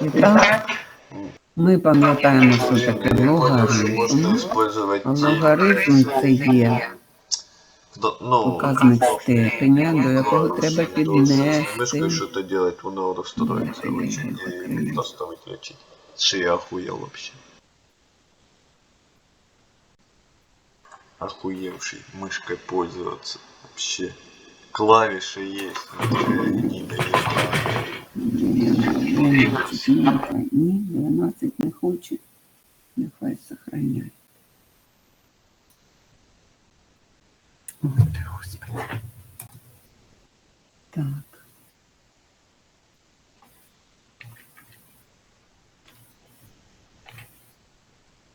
І так, ми пам'ятаємо, що Блин, таке я понял, что можно логарифм. использовать А те, Логарифм це є Кто- ну, показник степеня, до якого треба піднести. Мышкой что-то делать, оно расстроится Давайте очень. я И закрою. просто выключить. Шея охуел вообще. Охуевший мышкой пользоваться. Вообще. Клавиши есть, но не дает. 12 нехай. Ні, 12 не хоче. Нехай сохраняє. Ой, ти, Господи. Так.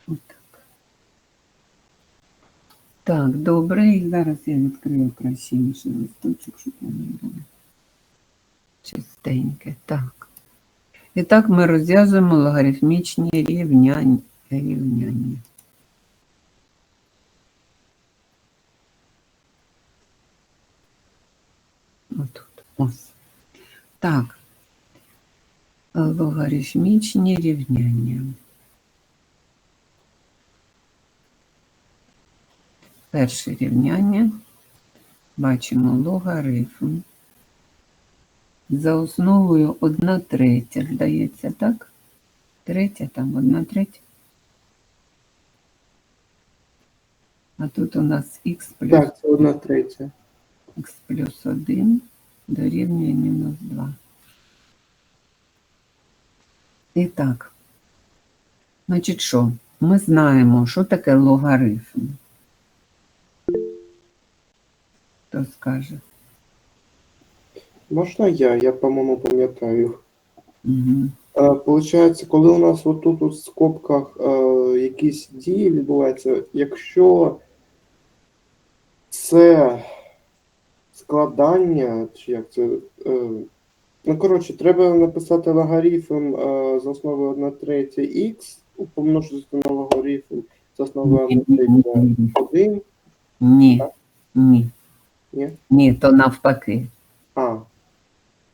Отак. Так, добре, і зараз я відкрию красивіший листочок, щоб вони були чистеньке. Так. І так ми розв'язуємо логарифмічні рівняння. рівняння. Отут. Ось. Так. Логарифмічні рівняння. Перше рівняння. Бачимо логарифм. За основою 1 третя, здається, так? Третя, там 1 третя. А тут у нас х плюс Так, це одна третя. х плюс 1 дорівнює мінус 2. І так. Значить що? Ми знаємо, що таке логарифм. Хто скаже? Можна я? Я, по-моєму, пам'ятаю. Угу. Е, Получається, коли у нас отут у скобках е, якісь дії відбуваються, якщо це складання, чи як це. Е, ну, коротше, треба написати логарифм е, з основою 1 третя х, помножити на логарифм з основою 1 третя 1. Ні. Ні. Ні? Ні, то навпаки. А,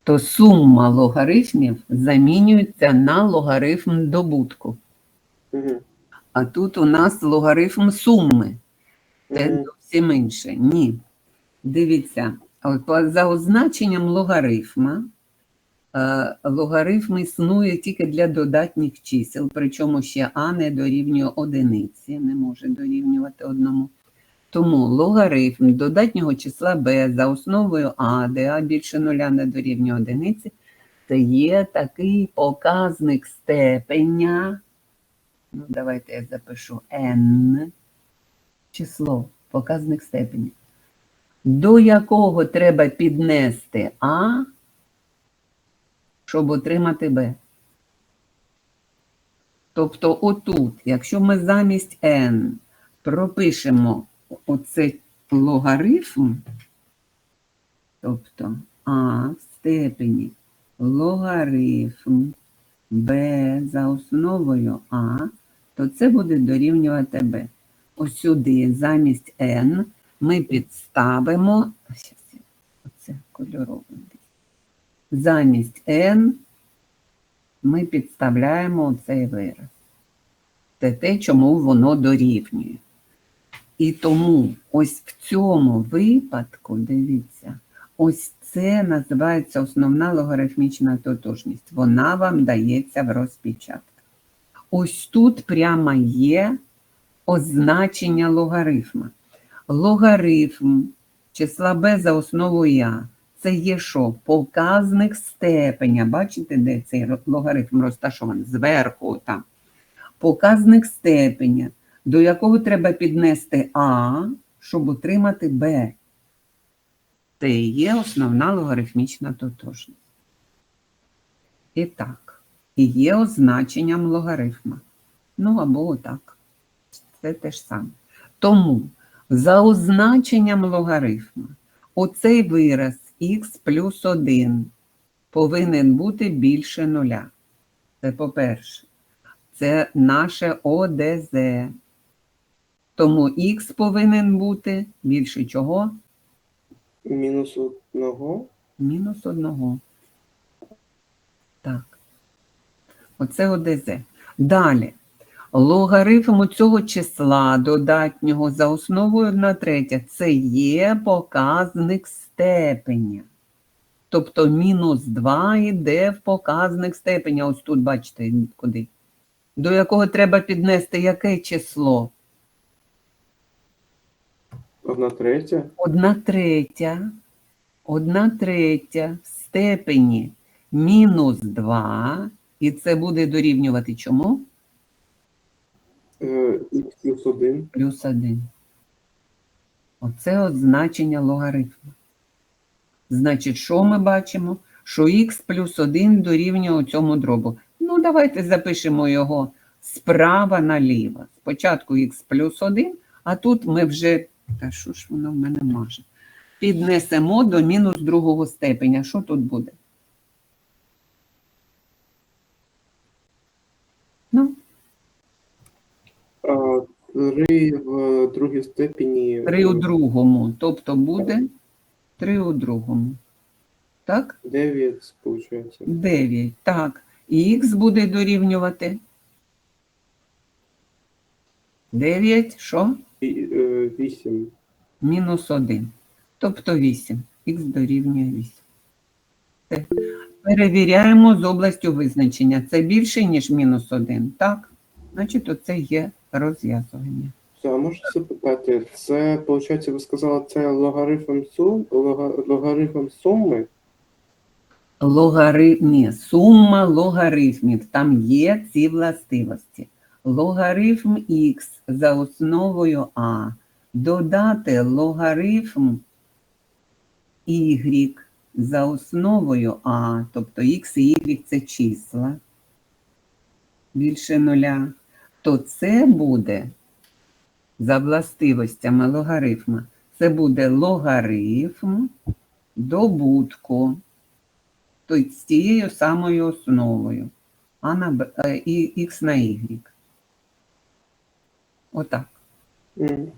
То сума логарифмів замінюється на логарифм добутку. угу. А тут у нас логарифм суми. Це зовсім інше. Ні. Дивіться, за означенням логарифма, е, логарифм існує тільки для додатніх чисел, причому ще А не дорівнює одиниці, не може дорівнювати одному. Тому логарифм додатнього числа b за основою А, де А більше нуля не дорівнює одиниці, це є такий показник степеня. Ну, давайте я запишу n число, показник степені, до якого треба піднести А, щоб отримати Б. Тобто отут, якщо ми замість n пропишемо оцей логарифм, тобто А в степені логарифм b за основою А, то це буде дорівнювати b. Ось сюди замість n ми підставимо, оце кольоровим. Замість n ми підставляємо цей вираз. Це те, чому воно дорівнює. І тому ось в цьому випадку, дивіться, ось це називається основна логарифмічна тотожність. Вона вам дається в розпечатках. Ось тут прямо є означення логарифма. Логарифм числа b за основою а. Це є що? Показник степеня. Бачите, де цей логарифм розташований? Зверху там. Показник степеня, до якого треба піднести А, щоб отримати Б. Це і є основна логарифмічна тотожність. І так, і є означенням логарифма. Ну або отак. Це те ж саме. Тому за означенням логарифма оцей вираз х плюс 1 повинен бути більше нуля. Це по-перше. Це наше ОДЗ. Тому х повинен бути більше чого? мінус одного. Мінус одного. Так. Оце ОДЗ. Далі. Логарифм цього числа додатнього за основою 1 третя це є показник степеня. Тобто мінус 2 йде в показник степеня. Ось тут бачите, куди. До якого треба піднести яке число? Одна третя. Одна третя, одна третя в степені мінус 2, і це буде дорівнювати чому? Е, х плюс 1. Плюс 1. Оце от значення логарифму. Значить, що ми бачимо? Що х плюс 1 дорівнює цьому дробу. Ну, давайте запишемо його справа наліво. Спочатку х плюс 1, а тут ми вже. Та що ж воно в мене маже? Піднесемо до мінус другого степеня. Що тут буде? Ну, А, 3 в другій степені. 3 у другому. Тобто буде 3 у другому. Так? 9, виходить. 9. Так. І х буде дорівнювати. 9, що? 8. Мінус 1. Тобто 8. Х дорівнює 8. Все. Перевіряємо з областю визначення. Це більше, ніж мінус 1. Так? Значить, оце є розв'язування. Все, а можна запитати, це, виходить, ви сказали, це логарифм сум, логарифм суми? Логари... Ні, сума логарифмів. Там є ці властивості. Логарифм х за основою а. Додати логарифм y за основою а, тобто х і y це числа більше нуля, то це буде за властивостями логарифма. Це буде логарифм добутку тобто з тією самою основою, а на е, і х на y. Отак.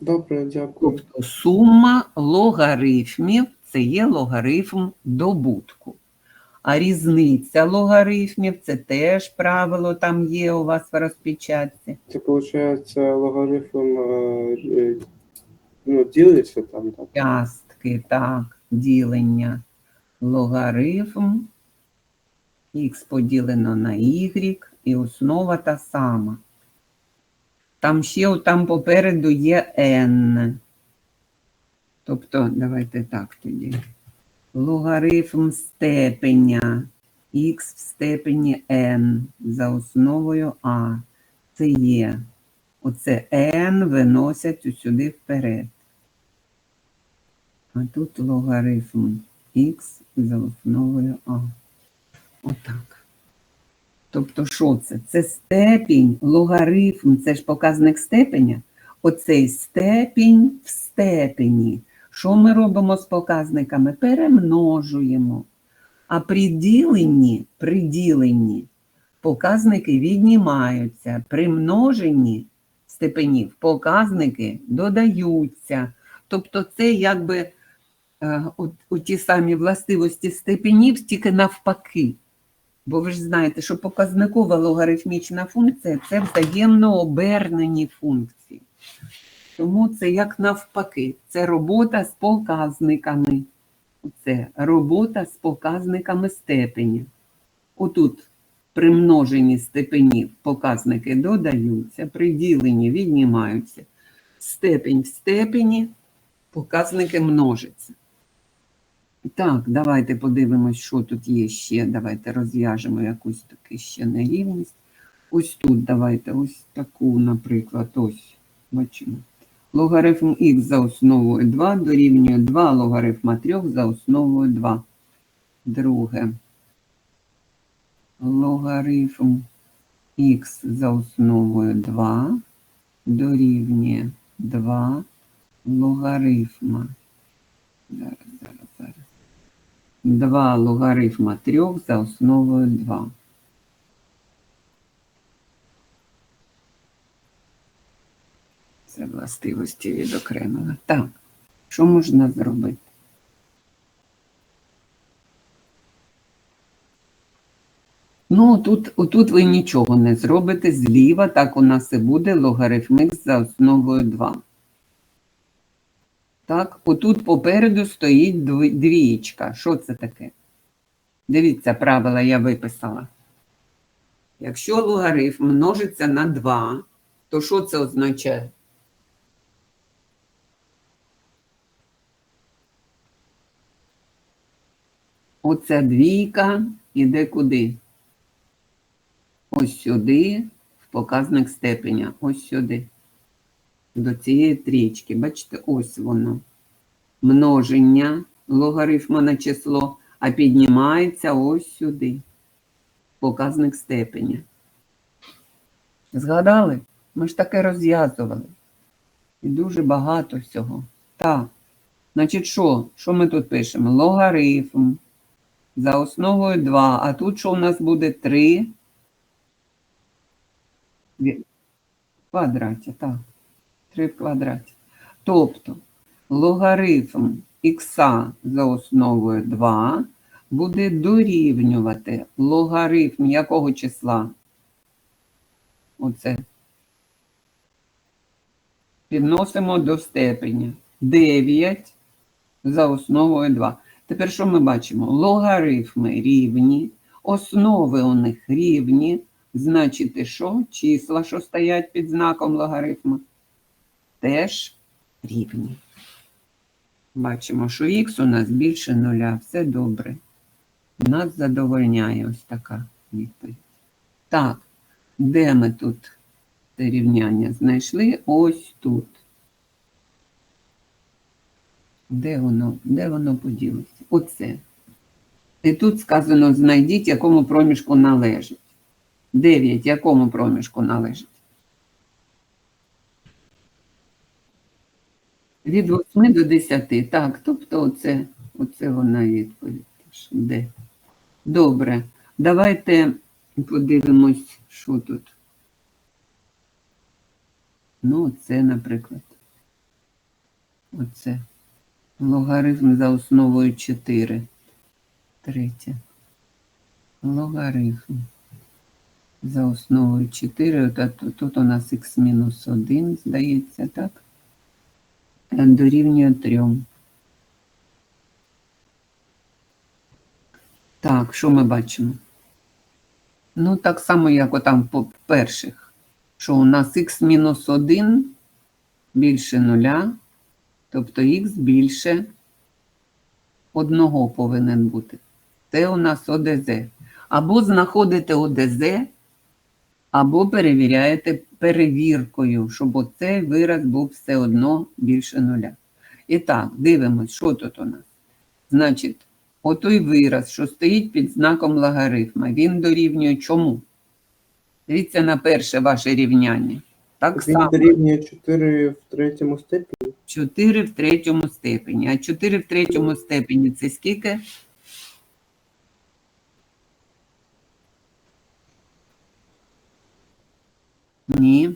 Добре, дякую. Тобто сума логарифмів це є логарифм добутку. А різниця логарифмів це теж правило там є у вас в розпечатці. Це, виходить, логарифм е, е, ну, ділиться там, так? Частки, так, ділення. Логарифм х поділено на y і основа та сама. Там ще там попереду є n. Тобто, давайте так тоді. Логарифм степеня х в степені n за основою а. Це є. Оце n виносять сюди вперед. А тут логарифм х за основою а. Отак. Тобто, що це? Це степінь, логарифм, це ж показник степеня. Оцей степінь в степені. Що ми робимо з показниками? Перемножуємо. А при діленні, показники віднімаються. При множенні степенів показники додаються. Тобто, це якби е, от, от ті самі властивості степенів, тільки навпаки. Бо ви ж знаєте, що показникова логарифмічна функція це взаємно обернені функції. Тому це як навпаки, це робота з показниками. Це робота з показниками степені. Отут при множенні степенів показники додаються, при діленні віднімаються. Степень в степені, показники множаться. Так, давайте подивимось, що тут є ще. Давайте розв'яжемо якусь таку ще нерівність. Ось тут давайте ось таку, наприклад, ось бачимо. Логарифм х за основою 2 дорівнює 2 логарифма 3 за основою 2. Друге. Логарифм х за основою 2 дорівнює 2 логарифма. Зараз, зараз. 2 логарифма 3 за основою 2. Це властивості відокремила. Так, що можна зробити? Ну, тут, отут ви нічого не зробите. Зліва так у нас і буде логарифм х за основою 2. Так, отут попереду стоїть двієчка. Що це таке? Дивіться, правила я виписала. Якщо логарифм множиться на 2, то що це означає? Оця двійка іде куди? Ось сюди, в показник степеня, ось сюди. До цієї трічки. Бачите, ось воно. Множення логарифма на число, а піднімається ось сюди. Показник степеня. Згадали? Ми ж таке розв'язували. І дуже багато всього. Так. Значить, що? Що ми тут пишемо? Логарифм за основою 2, а тут що у нас буде 3 в квадраті, так. 3 в квадраті. Тобто логарифм х за основою 2 буде дорівнювати логарифм якого числа? Оце. Підносимо до степеня. 9 за основою 2. Тепер що ми бачимо? Логарифми рівні, основи у них рівні. Значить, що? Числа, що стоять під знаком логарифму, теж рівні. Бачимо, що х у нас більше нуля. Все добре. Нас задовольняє ось така відповідь. Так, де ми тут це рівняння знайшли? Ось тут. Де воно, де воно поділося? Оце. І тут сказано, знайдіть, якому проміжку належить. 9 якому проміжку належить? Від 8 до 10. Так, тобто оце, оце вона відповідь. Де? Добре. Давайте подивимось, що тут. Ну, це, наприклад. Оце. Логарифм за основою 4. Третє. Логарифм за основою 4. От тут, у нас х-1, здається, так? Дорівнює 3. Так, що ми бачимо? Ну, так само, як отам по перших, що у нас х-1 більше нуля, тобто х більше одного повинен бути. Це у нас ОДЗ. Або знаходите ОДЗ, або перевіряєте перевіркою, щоб оцей вираз був все одно більше нуля. І так, дивимось, що тут у нас. Значить, отой вираз, що стоїть під знаком логарифма, він дорівнює чому? Дивіться на перше ваше рівняння. Так Він само. дорівнює 4 в третьому степені. 4 в третьому степені. А 4 в третьому степені це скільки? Ні.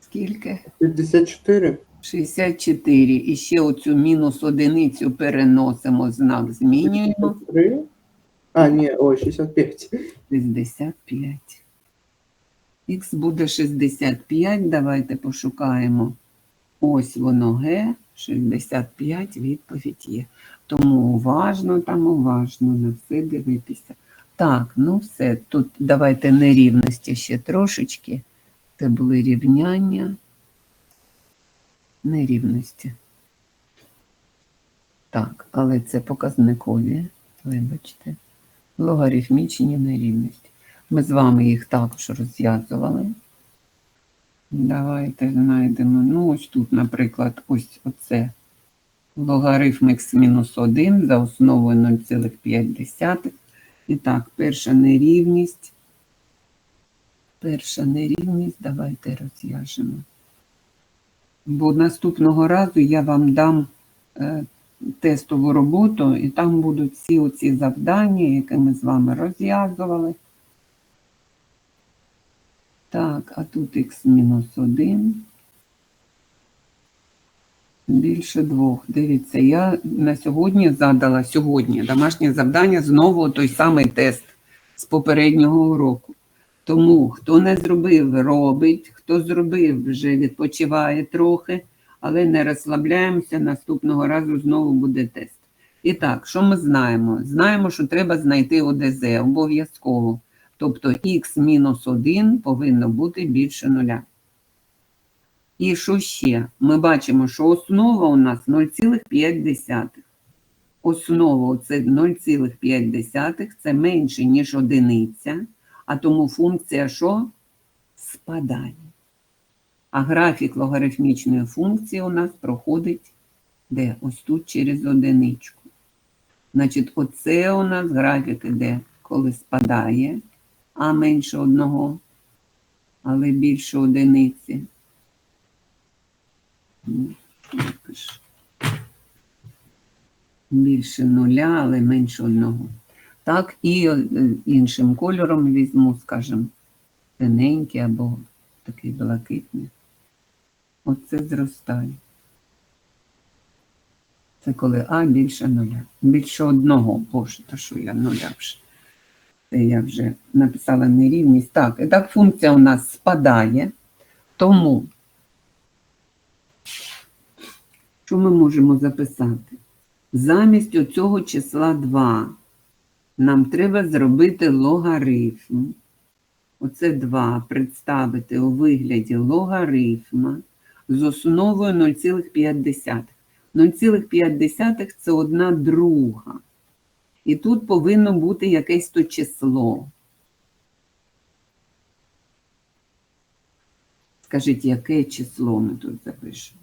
Скільки? 54. 64. І ще оцю мінус одиницю переносимо, знак змінюємо. 3. А, ні, ой, 65. 65. Х буде 65. Давайте пошукаємо. Ось воно Г. 65 відповідь є. Тому уважно там уважно на все дивитися. Так, ну все. Тут давайте нерівності ще трошечки. Це були рівняння. Нерівності. Так, але це показникові, вибачте логарифмічні нерівності. Ми з вами їх також розв'язували. Давайте знайдемо. Ну, ось тут, наприклад, ось оце логарифм х-1 за основою 0,5. І так, перша нерівність. Перша нерівність, давайте розв'яжемо. Бо наступного разу я вам дам е, тестову роботу, і там будуть всі оці завдання, які ми з вами розв'язували. Так, а тут х-1. Більше двох. Дивіться, я на сьогодні задала сьогодні домашнє завдання знову той самий тест з попереднього уроку. Тому хто не зробив, робить, хто зробив, вже відпочиває трохи, але не розслабляємося. Наступного разу знову буде тест. І так, що ми знаємо? Знаємо, що треба знайти ОДЗ обов'язково. Тобто х мінус 1 повинно бути більше нуля. І що ще? Ми бачимо, що основа у нас 0,5. Основа це 0,5, це менше, ніж одиниця, а тому функція що? Спадає. А графік логарифмічної функції у нас проходить де? Ось тут через одиничку. Значить, оце у нас графік іде, коли спадає, а менше одного, але більше одиниці. Більше нуля, але менше одного. Так, і е, іншим кольором візьму, скажімо, синенький або такий блакитний. Оце зростає. Це коли А більше нуля. Більше одного. Боже, то що я нуля вже. Це я вже написала нерівність. Так, і так функція у нас спадає. Тому, що ми можемо записати? Замість оцього числа 2 нам треба зробити логарифм. Оце 2 представити у вигляді логарифма з основою 0,5. 0,5 це одна друга. І тут повинно бути якесь то число. Скажіть, яке число ми тут запишемо?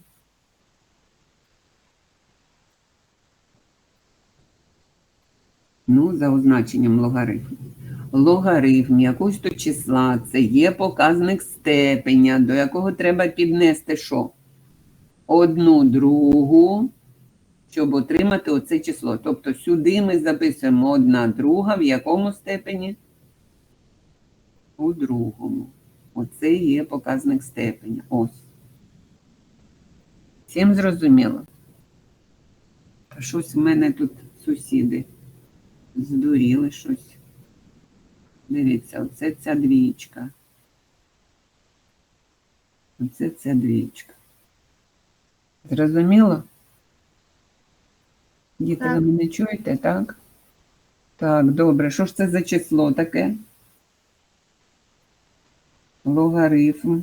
Ну, за означенням логарифму. Логарифм якогось то числа це є показник степеня, до якого треба піднести що? Одну другу, щоб отримати оце число. Тобто сюди ми записуємо одна друга, в якому степені? У другому. Оце є показник степеня. Ось. Всім зрозуміло? Щось в мене тут сусіди здуріли щось. Дивіться, оце ця двічка. Оце ця двічка. Зрозуміло? Діти, ви мене чуєте, так? Так, добре. Що ж це за число таке? Логарифм.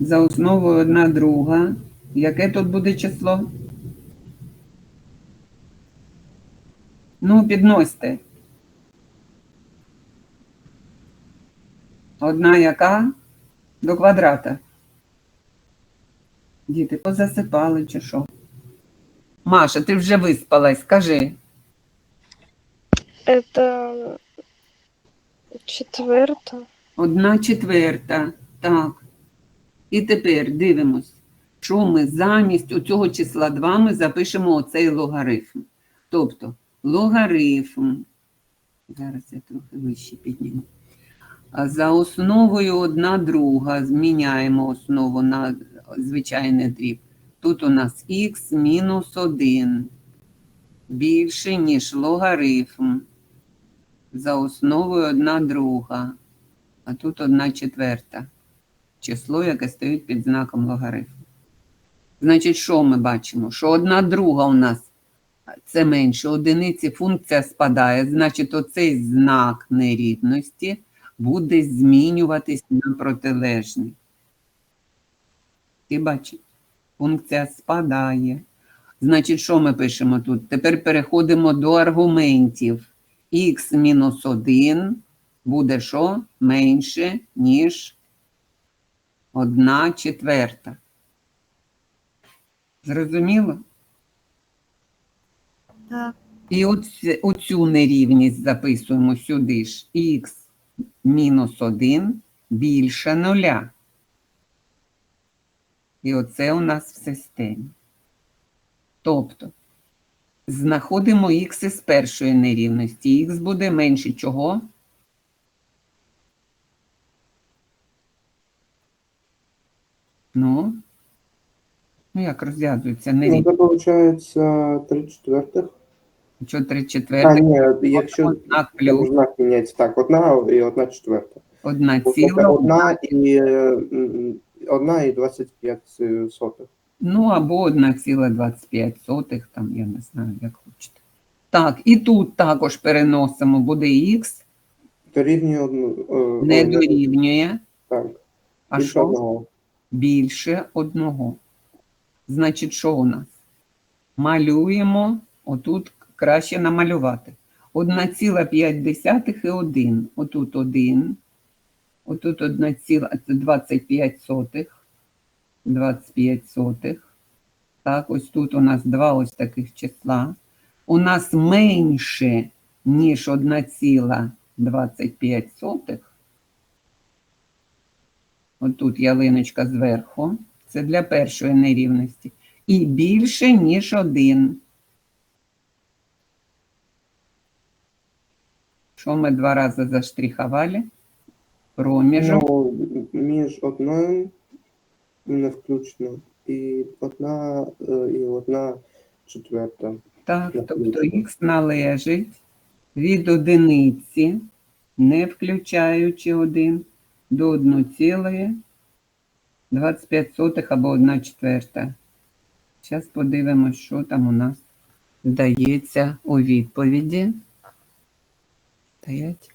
За основою одна друга. Яке тут буде число? Ну, підносьте. Одна яка? До квадрата. Діти позасипали чи що? Маша, ти вже виспалась, скажи. Это четверта. Одна четверта. Так. І тепер дивимось, що ми замість у цього числа 2 ми запишемо оцей логарифм. Тобто логарифм. Зараз я трохи вище підніму. За основою одна друга зміняємо основу на звичайний дріб. Тут у нас х мінус 1 більше, ніж логарифм. За основою одна друга, а тут одна четверта. Число, яке стоїть під знаком логарифму. Значить, що ми бачимо? Що одна друга у нас це менше одиниці, функція спадає. Значить, оцей знак нерівності буде змінюватись на протилежний. Ти бачиш? Функція спадає. Значить, що ми пишемо тут? Тепер переходимо до аргументів. х мінус 1 буде що? Менше, ніж 1 четверта. Зрозуміло? Так. І оці- оцю нерівність записуємо сюди ж. х мінус 1 більше нуля. І оце у нас в системі. Тобто, знаходимо х із першої нерівності. Х буде менше чого? Ну, Ну як розв'язується Ну, нерівність? це виходить 3 четвертих. Що 3 А, четвертих, ні, якщо знак плюс, знак міняється, так, одна і одна четверта. одна ціла, одна і е, одна і 25 сотих. ну або 1,25 сотих, там я не знаю, як хочете. Так, і тут також переносимо, буде х, Дорівнює одну. е, не дорівнює, Так, а більше що? одного. Більше одного. Значить, що у нас? Малюємо, отут краще намалювати. 1,5 і 1. Отут 1, отут 1,25 25 сотих. Так, ось тут у нас два ось таких числа. У нас менше, ніж 1,25 сотих. Отут ялиночка зверху. Це для першої нерівності. І більше, ніж 1. Якщо ми два рази заштрихували, проміжок. Ну, між одною не включно і одна э, і одна четверта. Так, тобто х належить від одиниці, не включаючи один, до 1,25 або 1 четверта. Зараз подивимось, що там у нас здається у відповіді. Стоять.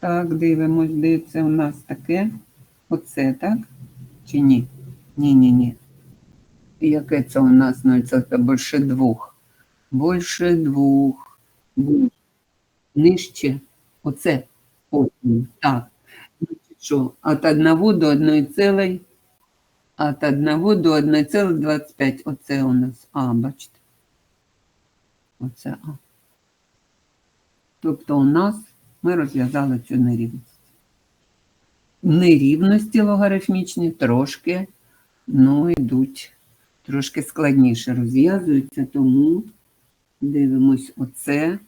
Так, дивимось, де це у нас таке. Оце, так? Чи ні? Ні, ні, ні. Яке це у нас? Ну, це більше двох. Більше двох. Нижче. Оце. Ось. Так. Що? От 1 до 1 цілої. От 1 до 1,25. Оце у нас А, бачите. Оце А. Тобто у нас ми розв'язали цю нерівність. Нерівності логарифмічні трошки, ну, йдуть трошки складніше розв'язуються, тому дивимось оце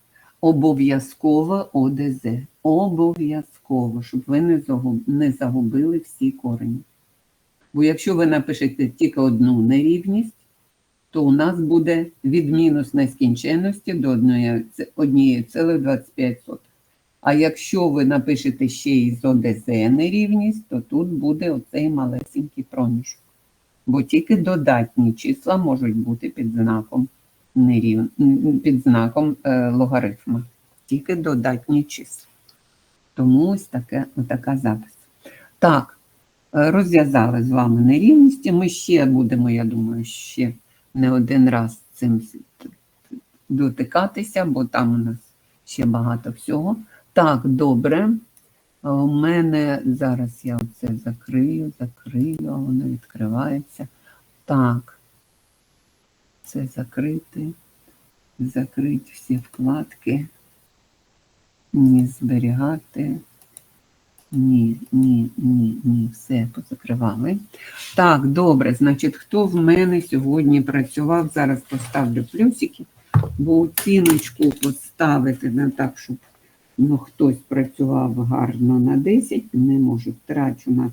обов'язково ОДЗ. Обов'язково, щоб ви не загуб- не загубили всі корені. Бо якщо ви напишете тільки одну нерівність, то у нас буде від мінус нескінченності до 1,25. А якщо ви напишете ще і з ОДЗ нерівність, то тут буде оцей малесенький проміжок. Бо тільки додатні числа можуть бути під знаком, нерів... під знаком е, логарифма. Тільки додатні числа. Тому ось таке, така запис. Так, е, розв'язали з вами нерівності. Ми ще будемо, я думаю, ще не один раз цим дотикатися, бо там у нас ще багато всього. Так, добре. У мене зараз я оце закрию, закрию, воно відкривається. Так. Це закрити. Закрити всі вкладки. Ні, зберігати. Ні, ні, ні, ні, все позакривали. Так, добре, значить, хто в мене сьогодні працював, зараз поставлю плюсики, бо оціночку поставити не так, щоб ну, хтось працював гарно на 10, не можу, втрачу нас,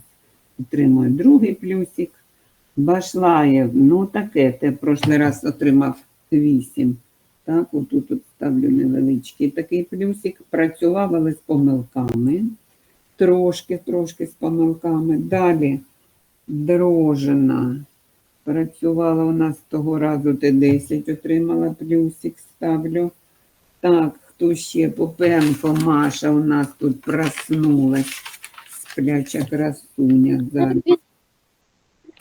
отримую другий плюсик. Башлаєв, ну таке, те прошлий раз отримав 8. Так, отут от ставлю невеличкий такий плюсик. Працював, але з помилками Трошки, трошки з помилками. Далі дрожена. Працювала у нас того разу Т10, отримала плюсик, ставлю. Так, хто ще? Попенко Маша у нас тут проснулась. Спляча красуня. Зараз.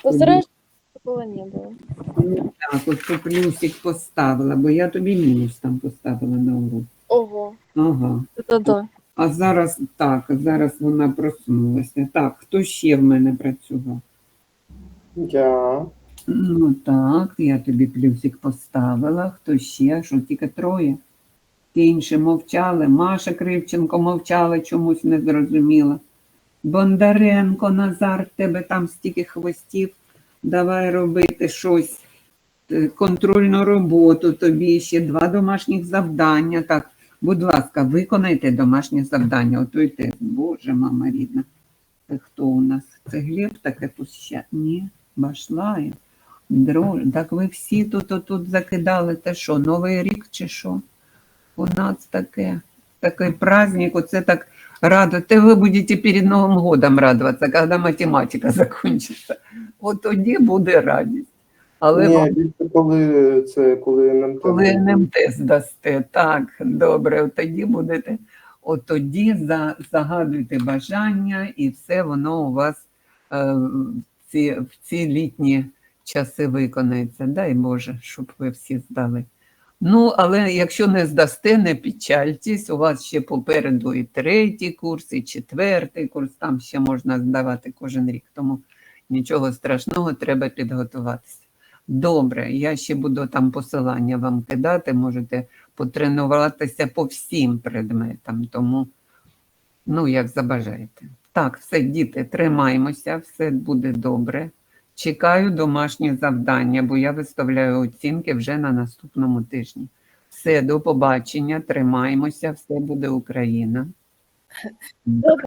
Постараюсь, чтобы такого не было. Ну, так, от що плюсик поставила, бо я тобі мінус там поставила на урок. Ого, Ага. это да. А зараз так, зараз вона проснулася. Так, хто ще в мене працював? Я. Ну так, я тобі плюсик поставила. Хто ще? Що тільки троє? Ті інші мовчали. Маша Кривченко мовчала, чомусь не зрозуміла. Бондаренко, Назар, тебе там стільки хвостів. Давай робити щось. Е, Контрольну роботу, тобі ще два домашніх завдання. Так, будь ласка, виконайте домашнє завдання. Готуйте. Боже, мама рідна. Це хто у нас? Це Глеб таке тут ще? Ні, башлає. Друг... Так ви всі тут, тут закидали те що, Новий рік чи що? У нас таке, такий праздник, оце так радує. Ви будете перед Новим годом радуватися, коли математика закінчиться. От тоді буде радість. Але Ні, вам більше коли це коли нам коли НМТ здасте, так, добре, тоді будете, от тоді за, загадуйте бажання, і все воно у вас е, в, ці, в ці літні часи виконається. Дай Боже, щоб ви всі здали. Ну, але якщо не здасте, не печальтесь, у вас ще попереду і третій курс, і четвертий курс, там ще можна здавати кожен рік, тому нічого страшного, треба підготуватися. Добре, я ще буду там посилання вам кидати, можете потренуватися по всім предметам, тому, ну, як забажаєте. Так, все, діти, тримаємося, все буде добре. Чекаю домашні завдання, бо я виставляю оцінки вже на наступному тижні. Все, до побачення, тримаємося, все буде Україна. Добре.